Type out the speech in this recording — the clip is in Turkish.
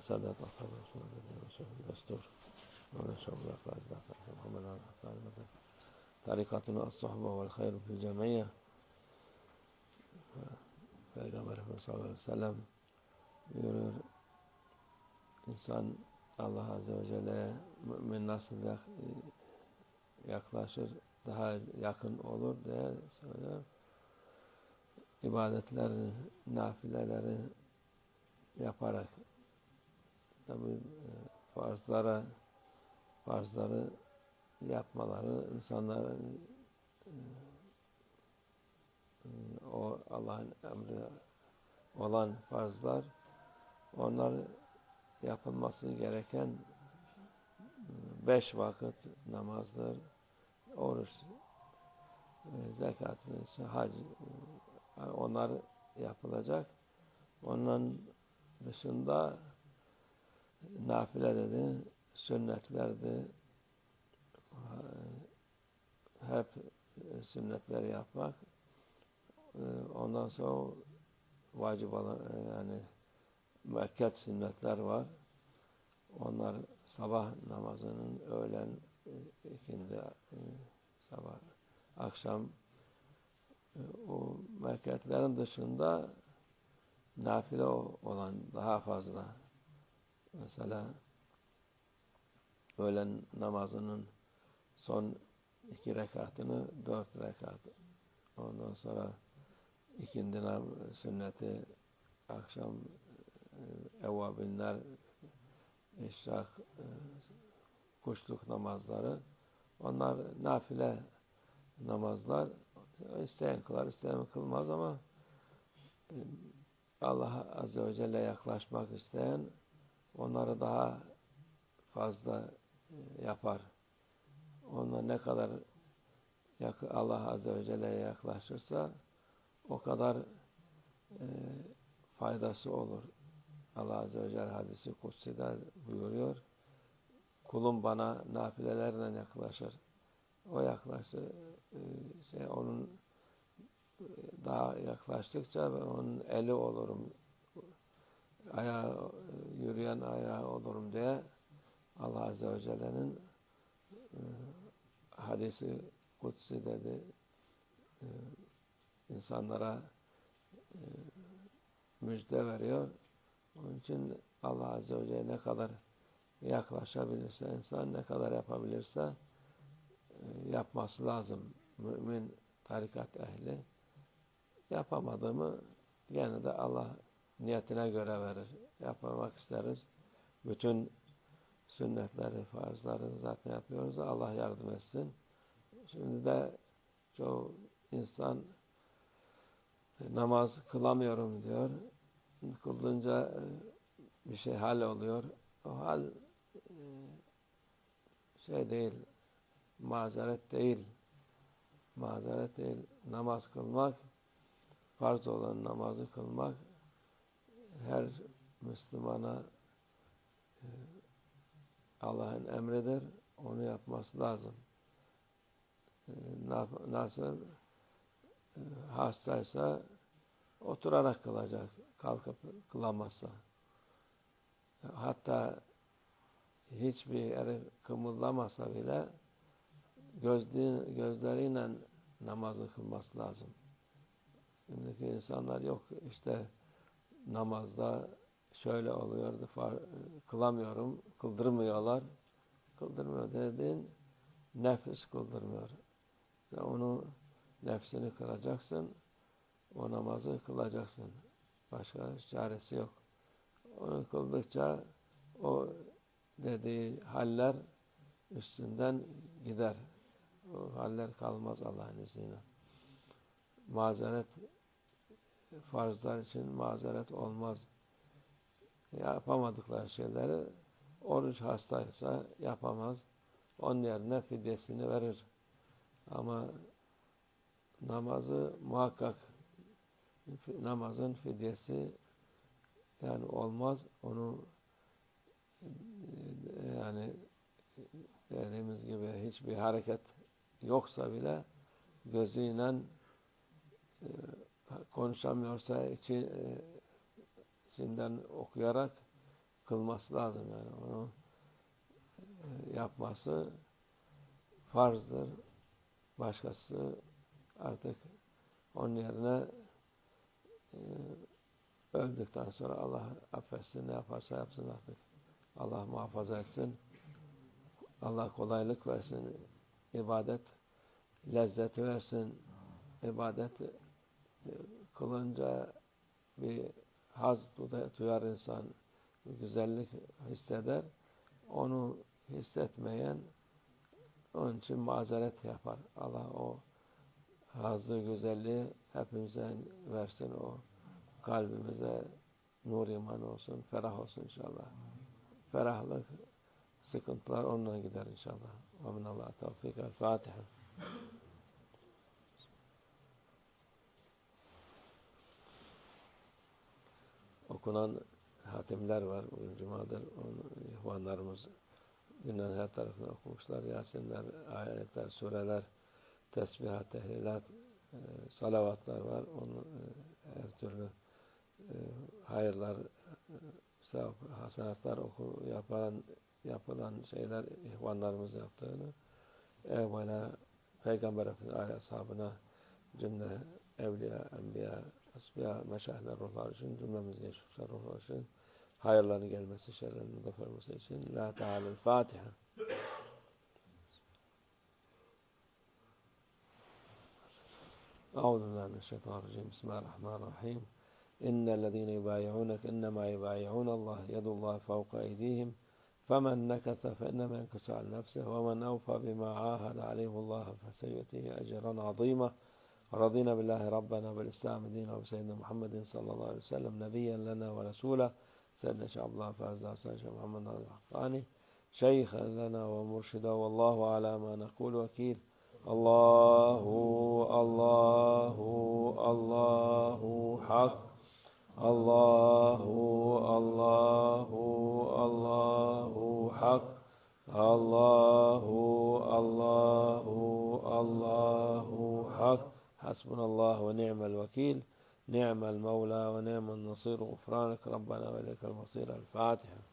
saadet ashabı olsun. Ve de Resulü destur. Ve de şevla fazla. Muhammed Aleyhi Tarikatuna as-sohba vel hayru fil cemiyye. Peygamber Efendimiz sallallahu aleyhi ve sellem buyuruyor. İnsan Allah Azze ve Celle'ye mümin nasıl yaklaşır, daha yakın olur diye söylüyor. İbadetleri, nafileleri yaparak tabi farzlara farzları yapmaları insanların o Allah'ın emri olan farzlar onlar yapılması gereken beş vakit namazdır, oruç, zekat, hac, onlar yapılacak. Onun dışında nafile dedi, sünnetlerdi, hep sünnetleri yapmak. Ondan sonra vacip olan yani müekket sünnetler var. Onlar sabah namazının öğlen ikindi sabah akşam o müekketlerin dışında nafile olan daha fazla. Mesela öğlen namazının son iki rekatını dört rekat. Ondan sonra ikindi sünneti akşam evvabinler işrak kuşluk namazları onlar nafile namazlar isteyen kılar isteyen kılmaz ama Allah Azze ve Celle yaklaşmak isteyen onları daha fazla yapar. Onlar ne kadar Allah Azze ve Celle'ye yaklaşırsa o kadar e, faydası olur. Allah Azze ve Celle hadisi kutsi'de buyuruyor. Kulum bana nafilelerle yaklaşır. O yaklaştı, e, şey, onun daha yaklaştıkça onun eli olurum. Ayağı, yürüyen ayağı olurum diye Allah Azze ve Celle'nin e, hadisi kutsi dedi. E, insanlara e, müjde veriyor. Onun için Allah Azze ve Celle ne kadar yaklaşabilirse, insan ne kadar yapabilirse e, yapması lazım. Mümin tarikat ehli yapamadığımı gene de Allah niyetine göre verir. Yapmak isteriz. Bütün sünnetleri, farzları zaten yapıyoruz. Allah yardım etsin. Şimdi de çoğu insan namaz kılamıyorum diyor. Kıldınca e, bir şey hal oluyor. O hal e, şey değil, mazeret değil. Mazeret değil. Namaz kılmak, farz olan namazı kılmak her Müslümana e, Allah'ın emridir. Onu yapması lazım. Nasıl hastaysa oturarak kılacak. Kalkıp kılamazsa. Hatta hiçbir yere kımıldamasa bile gözlü, namazı kılması lazım. Şimdiki insanlar yok işte namazda şöyle oluyordu kılamıyorum, kıldırmıyorlar. Kıldırmıyor dediğin nefis kıldırmıyor. Yani onu nefsini kıracaksın, o namazı kılacaksın. Başka çaresi yok. Onu kıldıkça o dediği haller üstünden gider. O haller kalmaz Allah'ın izniyle. Mazeret farzlar için mazeret olmaz. Yapamadıkları şeyleri oruç hastaysa yapamaz. Onun yerine fidyesini verir. Ama namazı muhakkak namazın fidyesi yani olmaz. Onu yani dediğimiz gibi hiçbir hareket yoksa bile gözüyle konuşamıyorsa için, içinden okuyarak kılması lazım yani onu e, yapması farzdır. Başkası artık onun yerine e, öldükten sonra Allah affetsin ne yaparsa yapsın artık. Allah muhafaza etsin. Allah kolaylık versin. ibadet lezzet versin. İbadet e, kılınca bir haz duyar insan. Bir güzellik hisseder. Onu hissetmeyen onun için mazeret yapar. Allah o hazı, güzelliği hepimize versin. O kalbimize nur iman olsun, ferah olsun inşallah. Ferahlık, sıkıntılar onunla gider inşallah. Ve minallah tevfik. El Fatiha. Okunan hatimler var. Bugün Cuma'dır. Onu, ihvanlarımız dünyanın her tarafını okumuşlar. Yasinler, ayetler, sureler, tesbihat, tehlilat, e, salavatlar var. Onun e, her türlü e, hayırlar, e, sevap, hasenatlar oku, yapan, yapılan şeyler ihvanlarımız yaptığını evvela Peygamber Efendimiz ashabına cümle evliya, enbiya, asbiya, meşahler ruhlar için cümlemiz geçmişler ruhlar için hayırların gelmesi, şerlerinin defolması için La Teala'l Fatiha. أعوذ بالله من الشيطان الرجيم. بسم الله الرحمن الرحيم. إن الذين يبايعونك إنما يبايعون الله يد الله فوق أيديهم. فمن نكث فإنما ينكث عن نفسه ومن أوفى بما عاهد عليه الله فسيؤتيه أجرا عظيما. رضينا بالله ربنا بالإسلام دينا وبسيدنا محمد صلى الله عليه وسلم نبيا لنا ورسولا. سيدنا عبد الله فاز سيدنا محمد الحقاني شيخا لنا ومرشدا والله على ما نقول وكيل. الله الله الله حق. الله الله الله حق. الله الله الله حق. حسبنا الله ونعم الوكيل. نعم المولى ونعم النصير. غفرانك ربنا وإليك المصير. الفاتحة.